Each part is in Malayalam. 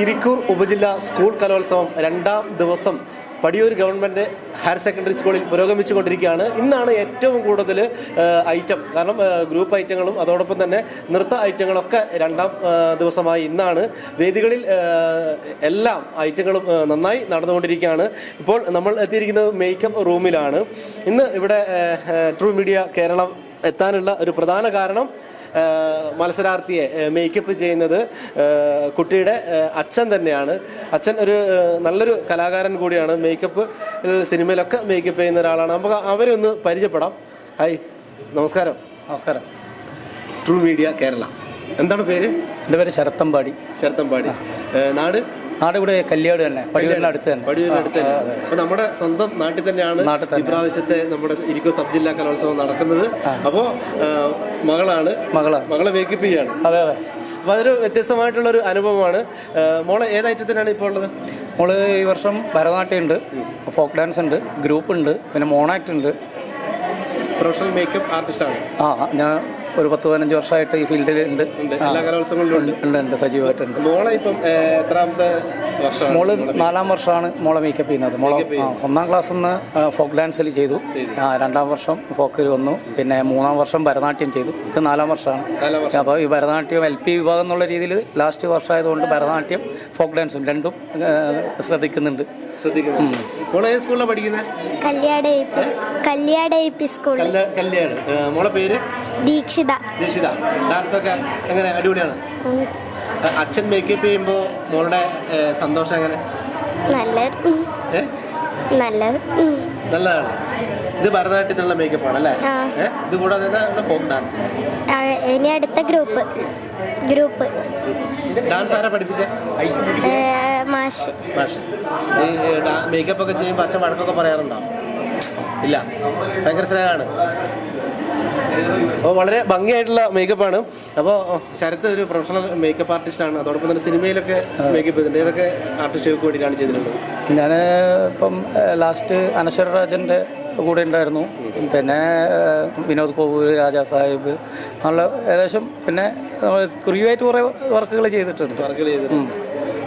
ഇരിക്കൂർ ഉപജില്ല സ്കൂൾ കലോത്സവം രണ്ടാം ദിവസം പടിയൂർ ഗവൺമെന്റ് ഹയർ സെക്കൻഡറി സ്കൂളിൽ പുരോഗമിച്ചുകൊണ്ടിരിക്കുകയാണ്. ഇന്നാണ് ഏറ്റവും കൂടുതൽ ഐറ്റം. കാരണം ഗ്രൂപ്പ് ഐറ്റങ്ങളും അതോടൊപ്പം തന്നെ നൃത്ത ഐറ്റങ്ങളൊക്കെ രണ്ടാം ദിവസമായി ഇന്നാണ്. വേദികളിൽ എല്ലാം ഐറ്റങ്ങളും നന്നായി നടന്നുകൊണ്ടിരിക്കുകയാണ്. ഇപ്പോൾ നമ്മൾ എത്തിയിരിക്കുന്നത് മേക്കപ്പ് റൂമിലാണ്. ഇന്ന് ഇവിടെ ട്രൂ മീഡിയ കേരളം എത്താനുള്ള ഒരു പ്രധാന കാരണം മത്സരാർത്ഥിയെ മേക്കപ്പ് ചെയ്യുന്നത് കുട്ടിയുടെ അച്ഛൻ തന്നെയാണ്. അച്ഛൻ ഒരു നല്ലൊരു കലാകാരൻ കൂടിയാണ്. മേക്കപ്പ് സിനിമയിലൊക്കെ മേക്കപ്പ് ചെയ്യുന്ന ഒരാളാണ്. നമുക്ക് അവരെ ഒന്ന് പരിചയപ്പെടാം. ഹായ് നമസ്കാരം. നമസ്കാരം. ട്രൂ മീഡിയ കേരള എന്താണ് പേര്? എന്റെ പേര് ശരത്തമ്പാടി. ശരത്തമ്പാടി. നാട്? നാട് ഇവിടെ കല്യാട്. തന്നെ. പടിയൂരിനടുത്ത് തന്നെ. പടിയൂരിനടുത്ത് തന്നെ അപ്പൊ നമ്മുടെ സ്വന്തം നാട്ടിൽ തന്നെയാണ്. ഇപ്രാവശ്യത്തെ നമ്മുടെ ഇരിക്കോ സബ് ജില്ലാ കലോത്സവം നടക്കുന്നത്. അപ്പോ മകളാണ്. മകളാണ്. മകളെ മേക്കപ്പ് ചെയ്യാണ് അതെ അതെ. അപ്പൊ അതൊരു വ്യത്യസ്തമായിട്ടുള്ള ഒരു അനുഭവമാണ് മോളെ ഏത് ഐറ്റത്തിനാണ് ഇപ്പോൾ ഉള്ളത്? മോൾ ഈ വർഷം ഭരതനാട്യം ഉണ്ട് ഫോക്ക് ഡാൻസ് ഉണ്ട് ഗ്രൂപ്പ് ഉണ്ട് പിന്നെ മോണാക്ട് ഉണ്ട്. പ്രൊഫഷണൽ മേക്കപ്പ് ആർട്ടിസ്റ്റാണ്. ആണ് ആ ഞാൻ ഒരു പത്ത് പതിനഞ്ച് വർഷമായിട്ട് ഈ ഫീൽഡിൽ ഉണ്ട്. ഉണ്ട്. എല്ലാ കലോത്സവങ്ങളിലും ഉണ്ട്. ഉണ്ട് സജീവമായിട്ടുണ്ട്. മോളെ ഇപ്പം എത്രാമത്തെ വർഷമാണ്? മോൾ നാലാം വർഷമാണ് മോളെ മേക്കപ്പ് ചെയ്യുന്നത്. മോളെ ഒന്നാം ക്ലാസ് നിന്ന് ഫോക്ക് ഡാൻസിൽ ചെയ്തു. രണ്ടാം വർഷം ഫോക്കിൽ വന്നു. പിന്നെ മൂന്നാം വർഷം ഭരതനാട്യം ചെയ്തു. ഇത് നാലാം വർഷമാണ്. അപ്പോൾ ഈ ഭരതനാട്യം എൽ പി വിഭാഗം എന്നുള്ള രീതിയിൽ ലാസ്റ്റ് വർഷമായതുകൊണ്ട് ഭരതനാട്യം ഫോക്ക് ഡാൻസും രണ്ടും ശ്രദ്ധിക്കുന്നുണ്ട്. സ്കൂളിലാണ് പഠിക്കുന്നത് കല്യാട് കല്യാട് മോളെ പേര്? ദീക്ഷിത. ദീക്ഷിത. ഡാൻസ് ഒക്കെ എങ്ങനെ? അടിപൊളിയാണ്. അച്ഛൻ മേക്കപ്പ് ചെയ്യുമ്പോൾ മോളുടെ സന്തോഷം എങ്ങനെ? നല്ല നല്ലത്. ഏ നല്ലതാണ്. ഇത് ഭരതനാട്യത്തിനുള്ള മേക്കപ്പ് ആണ് അല്ലേ ഇത് കൂടാതെ ഫോക്ക് ഡാൻസ് ഇനി അടുത്ത ഗ്രൂപ്പ് ഗ്രൂപ്പ് ഡാൻസ് ആരാ പഠിപ്പിച്ച? മാഷ്. മാഷ്. ഈ മേക്കപ്പ് ഒക്കെ ചെയ്യുമ്പോൾ അച്ഛൻ വഴക്കൊക്കെ പറയാറുണ്ടോ? ഇല്ല. ഭയങ്കര സ്നേഹമാണ്. അപ്പോൾ വളരെ ഭംഗിയായിട്ടുള്ള മേക്കപ്പാണ് അപ്പോൾ ശരത്ത് ഒരു പ്രൊഫഷണൽ മേക്കപ്പ് ആർട്ടിസ്റ്റ് ആണ്. അതോടൊപ്പം തന്നെ സിനിമയിലൊക്കെ മേക്കപ്പ് ചെയ്തിട്ടുണ്ട്. ഏതൊക്കെ ആർട്ടിസ്റ്റുകൾക്ക് വേണ്ടിയിട്ടാണ് ചെയ്തിട്ടുള്ളത്? ഞാൻ ഇപ്പം ലാസ്റ്റ് അനശ്വര രാജന്റെ കൂടെ ഉണ്ടായിരുന്നു. പിന്നെ വിനോദ് കോവൂർ രാജാ സാഹിബ് നല്ല ഏകദേശം പിന്നെ നമ്മൾ ക്രിയുവായിട്ട് കുറേ വർക്കുകൾ ചെയ്തിട്ടുണ്ട്. വർക്കുകൾ ചെയ്തിട്ടുണ്ട്.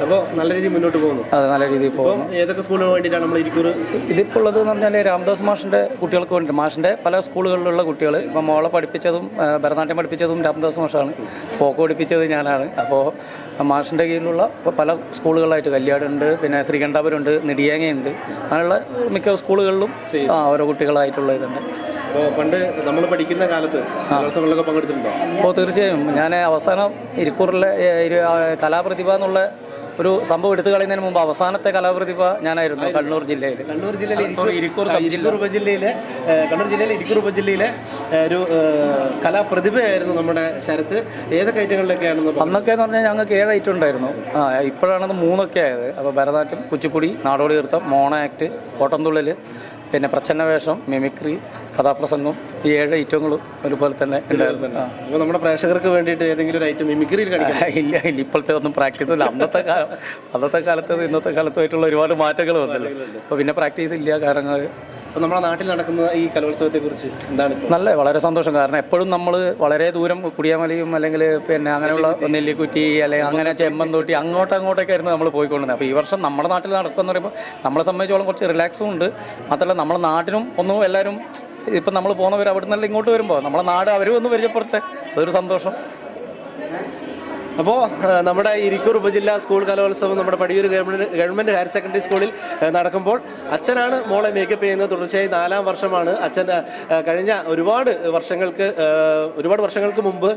അപ്പോൾ നല്ല രീതിയിൽ മുന്നോട്ട് പോകുന്നു. അത് നല്ല രീതിയിൽ പോകും ഏതൊക്കെ സ്കൂളിന് വേണ്ടിയിട്ടാണ് നമ്മൾ ഇരിക്കൂർ? ഇതിപ്പോൾ ഉള്ളത് എന്ന് പറഞ്ഞാൽ രാംദാസ് മാഷിന്റെ കുട്ടികൾക്ക് വേണ്ടി മാഷിന്റെ പല സ്കൂളുകളിലുള്ള കുട്ടികൾ ഇപ്പം മോളെ പഠിപ്പിച്ചതും ഭരതനാട്യം പഠിപ്പിച്ചതും രാംദാസ് മാഷാണ്. പോക്ക് പഠിപ്പിച്ചത് ഞാനാണ്. അപ്പോൾ മാഷിന്റെ കീഴിലുള്ള പല സ്കൂളുകളായിട്ട് കല്യാടുണ്ട് പിന്നെ ശ്രീകണ്ഠാപുരമുണ്ട് നെടിയാങ്ങയുണ്ട്. അങ്ങനെയുള്ള മിക്ക സ്കൂളുകളിലും ഓരോ കുട്ടികളായിട്ടുള്ള ഇതുണ്ട്. അപ്പോൾ പണ്ട് നമ്മൾ പഠിക്കുന്ന കാലത്ത് കലോത്സവങ്ങളിലൊക്കെ പങ്കെടുത്തിട്ടുണ്ടോ? അപ്പോൾ തീർച്ചയായും. ഞാൻ അവസാനം ഇരിക്കൂറിലെ കലാപ്രതിഭ എന്നുള്ള ഒരു സംഭവം എടുത്തു കളയുന്നതിന് മുമ്പ് അവസാനത്തെ കലാപ്രതിഭ ഞാനായിരുന്നു കണ്ണൂർ ജില്ലയിൽ കണ്ണൂർ ജില്ലയിലെ ഇരിക്കൂർ ഉപജില്ലയിലെ കണ്ണൂർ ജില്ലയിലെ ഇരിക്കൂർ ഉപജില്ലയിലെ ഒരു കലാപ്രതിഭയായിരുന്നു നമ്മുടെ ശരത്ത്. ഏതൊക്കെ ഐറ്റങ്ങളിലൊക്കെയാണെന്ന് അന്നൊക്കെ എന്ന് പറഞ്ഞാൽ ഞങ്ങൾക്ക് ഏഴ് ഐറ്റം ഉണ്ടായിരുന്നു. ആ ഇപ്പോഴാണത് മൂന്നൊക്കെ ആയത്. അപ്പോൾ ഭരതനാട്യം കുച്ചിപ്പുടി നാടോടി നൃത്തം മോണ ആക്ട് ഓട്ടംതുള്ളൽ പിന്നെ പ്രച്ഛന്നവേഷം മിമിക്രി കഥാപ്രസംഗം ഈ ഏഴ് ഐറ്റങ്ങളും ഒരുപോലെ തന്നെ ഉണ്ടായിരുന്നു. അപ്പോൾ നമ്മുടെ പ്രേക്ഷകർക്ക് വേണ്ടിയിട്ട് ഏതെങ്കിലും ഒരു ഐറ്റം മിമിക്രിയിൽ കാണിക്കാം. ഇല്ല ഇല്ല ഇപ്പോഴത്തെ ഒന്നും പ്രാക്ടീസ് ഇല്ല അന്നത്തെ കാലം അന്നത്തെ കാലത്ത് ഇന്നത്തെ കാലത്തുമായിട്ടുള്ള ഒരുപാട് മാറ്റങ്ങൾ വന്നല്ലോ. അപ്പോൾ പിന്നെ പ്രാക്ടീസ് ഇല്ല കാരണം അപ്പോൾ നമ്മുടെ നാട്ടിൽ നടക്കുന്ന ഈ കലോത്സവത്തെ കുറിച്ച് എന്താണ് നല്ല വളരെ സന്തോഷം. കാരണം എപ്പോഴും നമ്മൾ വളരെ ദൂരം കുടിയാമലയും അല്ലെങ്കിൽ പിന്നെ അങ്ങനെയുള്ള നെല്ലിക്കുറ്റി. അല്ലെങ്കിൽ അങ്ങനെ ചെമ്മന്തോട്ടി അങ്ങോട്ട് അങ്ങോട്ടൊക്കെ ആയിരുന്നു നമ്മൾ പോയിക്കൊണ്ടിരുന്നത്. അപ്പോൾ ഈ വർഷം നമ്മുടെ നാട്ടിൽ നടക്കുമെന്ന് പറയുമ്പോൾ നമ്മളെ സംബന്ധിച്ചോളം കുറച്ച് റിലാക്സും ഉണ്ട്. മാത്രമല്ല നമ്മുടെ നാട്ടിനും ഒന്നും എല്ലാവരും ഇപ്പം നമ്മൾ പോകുന്നവർ അവിടെ ഇങ്ങോട്ട് വരുമ്പോൾ നമ്മളെ നാട് അവരും ഒന്ന് പരിചയപ്പെടട്ടെ അതൊരു സന്തോഷം. അപ്പോൾ നമ്മുടെ ഇരിക്കൂർ ഉപജില്ലാ സ്കൂൾ കലോത്സവം നമ്മുടെ Padiyoor government government higher secondary സ്കൂളിൽ നടക്കുമ്പോൾ അച്ഛനാണ് മോളെ മേക്കപ്പ് ചെയ്യുന്നത്. തുടർച്ചയായി നാലാം വർഷമാണ് അച്ഛൻ കഴിഞ്ഞ ഒരുപാട് വർഷങ്ങൾക്ക് ഒരുപാട് വർഷങ്ങൾക്ക് മുമ്പ്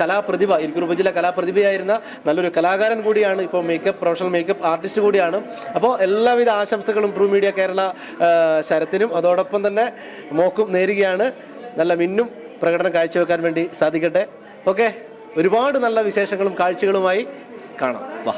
കലാപ്രതിഭ ഇരിക്കൂർ ഉപജില്ല കലാപ്രതിഭയായിരുന്ന നല്ലൊരു കലാകാരൻ കൂടിയാണ് ഇപ്പോൾ മേക്കപ്പ് പ്രൊഫഷണൽ മേക്കപ്പ് ആർട്ടിസ്റ്റ് കൂടിയാണ്. അപ്പോൾ എല്ലാവിധ ആശംസകളും ട്രൂ മീഡിയ കേരള ശരത്തിനും. അതോടൊപ്പം തന്നെ മോക്കും നേരുകയാണ്. നല്ല മിന്നും പ്രകടനം കാഴ്ചവെക്കാൻ വേണ്ടി സാധിക്കട്ടെ. ഓക്കെ. ഒരുപാട് നല്ല വിശേഷങ്ങളും കാഴ്ചകളുമായി കാണാം വാ